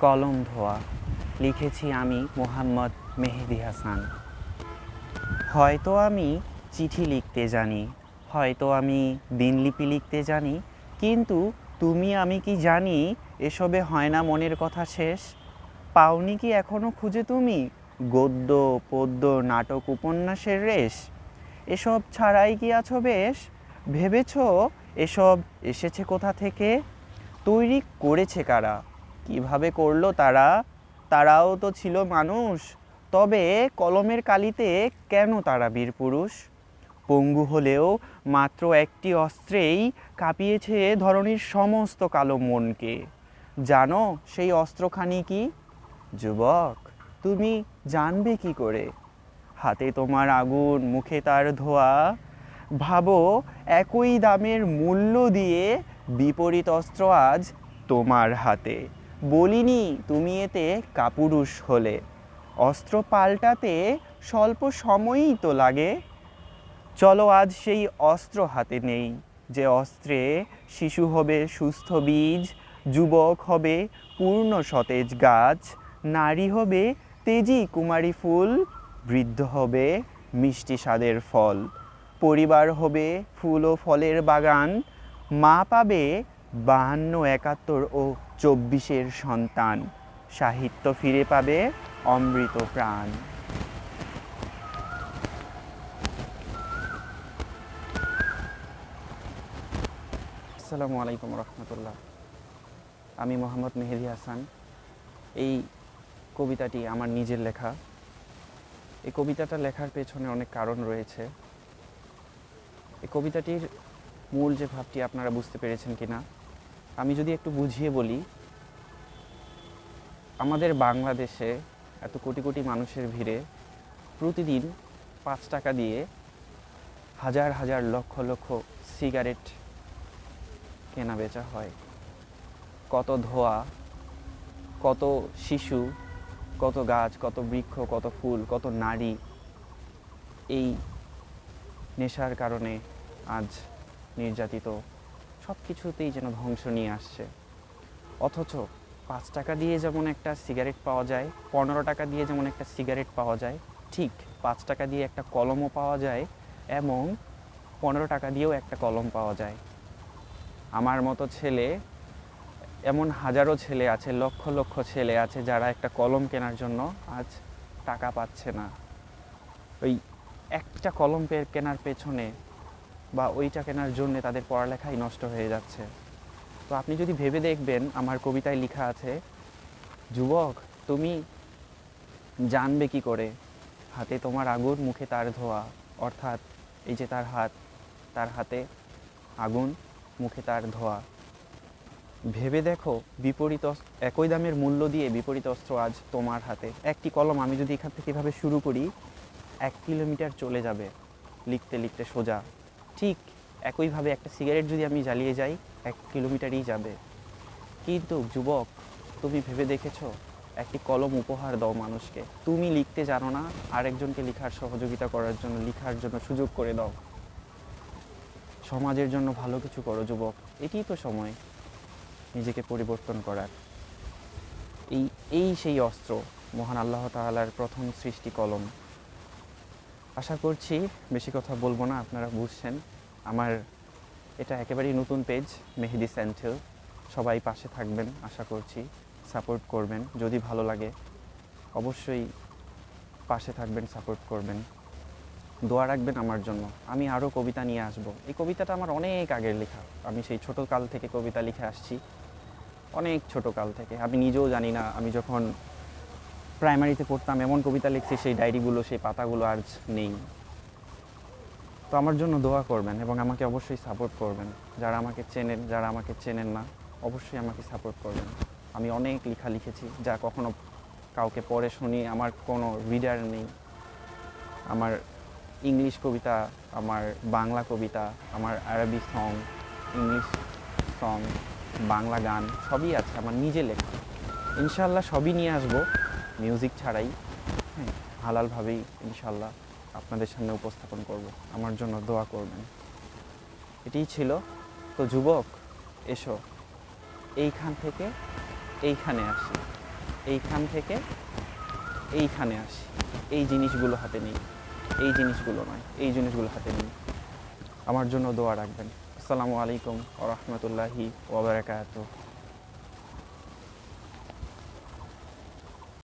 কলম ধোয়া। লিখেছি আমি মোহাম্মদ মেহেদি হাসান। হয়তো আমি চিঠি লিখতে জানি, হয়তো আমি দিনলিপি লিখতে জানি, কিন্তু তুমি আমি কি জানি, এসবে হয় না মনের কথা শেষ? পাওনি কি এখনও খুঁজে তুমি? গদ্য, পদ্য, নাটক, উপন্যাসের রেশ? এসব ছাড়াই কি আছো বেশ? ভেবেছ এসব এসেছে কোথা থেকে? তৈরি করেছে কারা? কীভাবে করল তারা? তারাও তো ছিল মানুষ। তবে কলমের কালিতে কেন তারা বীর পুরুষ? পঙ্গু হলেও মাত্র একটি অস্ত্রেই কাঁপিয়েছে ধরনীর সমস্ত কালো মনকে। জানো সেই অস্ত্রখানি কি? যুবক, তুমি জানবে কি করে? হাতে তোমার আগুন, মুখে তার ধোয়া। ভাবো একই দামের মূল্য দিয়ে বিপরীত অস্ত্র আজ তোমার হাতে। বলিনি তুমি এতে কাপুরুষ হলে। অস্ত্র পাল্টাতে স্বল্প সময়ই তো লাগে। চলো আজ সেই অস্ত্র হাতে নেই, যে অস্ত্রে শিশু হবে সুস্থ বীজ, যুবক হবে পূর্ণ সতেজ গাছ, নারী হবে তেজি কুমারী ফুল, বৃদ্ধ হবে মিষ্টি স্বাদের ফল। পরিবার হবে ফুল ও ফলের বাগান, মা পাবে বাহান্ন, একাত্তর ও চব্বিশের সন্তান। সাহিত্য ফিরে পাবে অমৃত প্রাণ। আসসালামু আলাইকুম রহমতুল্লাহ। আমি মোহাম্মদ মেহেদি হাসান। এই কবিতাটি আমার নিজের লেখা। এই কবিতাটা লেখার পেছনে অনেক কারণ রয়েছে। এই কবিতাটির মূল যে ভাবটি আপনারা বুঝতে পেরেছেন কিনা আমি যদি একটু বুঝিয়ে বলি, আমাদের বাংলাদেশে এত কোটি কোটি মানুষের ভিড়ে প্রতিদিন পাঁচ টাকা দিয়ে হাজার হাজার লক্ষ লক্ষ সিগারেট কেনা বেচা হয়। কত ধোয়া, কত শিশু, কত গাছ, কত বৃক্ষ, কত ফুল, কত নারী এই নেশার কারণে আজ নির্যাতিত সব কিছুতেই যেন ধ্বংস নিয়ে আসছে। অথচ পাঁচ টাকা দিয়ে যেমন একটা সিগারেট পাওয়া যায়, পনেরো টাকা দিয়ে যেমন একটা সিগারেট পাওয়া যায়, ঠিক পাঁচ টাকা দিয়ে একটা কলমও পাওয়া যায় এবং পনেরো টাকা দিয়েও একটা কলম পাওয়া যায়। আমার মতো ছেলে, এমন হাজারো ছেলে আছে, লক্ষ লক্ষ ছেলে আছে যারা একটা কলম কেনার জন্য আজ টাকা পাচ্ছে না। ওই একটা কলম কেনার পেছনে বা ওইটা কেনার জন্য তাদের পড়ালেখাই নষ্ট হয়ে যাচ্ছে। তো আপনি যদি ভেবে দেখবেন, আমার কবিতায় লেখা আছে, যুবক, তুমি জানবে কি করে? হাতে তোমার আগুন, মুখে তার ধোয়া। অর্থাৎ এই যে তার হাত, তার হাতে আগুন, মুখে তার ধোয়া। ভেবে দেখো, বিপরীত একই দামের মূল্য দিয়ে বিপরীত অস্ত্র আজ তোমার হাতে। একটি কলম আমি যদি এখান থেকে এভাবে শুরু করি, এক কিলোমিটার চলে যাবে, লিখতে লিখতে সোজা। ঠিক একইভাবে একটা সিগারেট যদি আমি জ্বালিয়ে যাই, এক কিলোমিটারই যাবে। কিন্তু যুবক, তুমি ভেবে দেখেছ? একটি কলম উপহার দাও মানুষকে। তুমি লিখতে জানো না, আরেকজনকে লেখার সহযোগিতা করার জন্য, লিখার জন্য সুযোগ করে দাও। সমাজের জন্য ভালো কিছু করো যুবক। এটিই তো সময়, নিজেকে পরিবর্তন করার। এই এই সেই অস্ত্র, মহান আল্লাহ তাআলার প্রথম সৃষ্টি কলম। আশা করছি বেশি কথা বলব না, আপনারা বুঝছেন। আমার এটা একেবারেই নতুন পেজ মেহেদি সেন্থিল সবাই পাশে থাকবেন, আশা করছি। সাপোর্ট করবেন, যদি ভালো লাগে, অবশ্যই পাশে থাকবেন সাপোর্ট করবেন। দোয়া রাখবেন আমার জন্য। আমি আরও কবিতা নিয়ে আসব। এই কবিতাটা আমার অনেক আগের লেখা। আমি সেই ছোট কাল থেকে কবিতা লিখে আসছি। অনেক ছোট কাল থেকে। আমি নিজেও জানি না, আমি যখন প্রাইমারিতে পড়তাম, এমন কবিতা লিখছি, সেই ডায়েরিগুলো, সেই পাতাগুলো আজ নেই। তো আমার জন্য দোয়া করবেন এবং আমাকে অবশ্যই সাপোর্ট করবেন। যারা আমাকে চেনেন, যারা আমাকে চেনেন না, অবশ্যই আমাকে সাপোর্ট করবেন। আমি অনেক লেখা লিখেছি, যা কখনো কাউকে পড়ে শুনি, আমার কোনো রিডার নেই। আমার ইংলিশ কবিতা, আমার বাংলা কবিতা, আমার আরবি সং ইংলিশ সং বাংলা গান, সবই আছে, আমার নিজে লেখা। ইনশাল্লাহ সবই নিয়ে আসব। মিউজিক ছাড়াই হ্যাঁ হালালভাবেই ইনশাল্লাহ আপনাদের সামনে উপস্থাপন করব। আমার জন্য দোয়া করবেন। এটিই ছিল। তো যুবক, এসো। এইখান থেকে এইখানে আসি। এইখান থেকে এইখানে আসি। এই জিনিসগুলো হাতে নেই। এই জিনিসগুলো নয়। এই জিনিসগুলো হাতে নেই। আমার জন্য দোয়া রাখবেন। আসসালামু আলাইকুম ওরহমতুল্লাহি ওবরাকাতুহ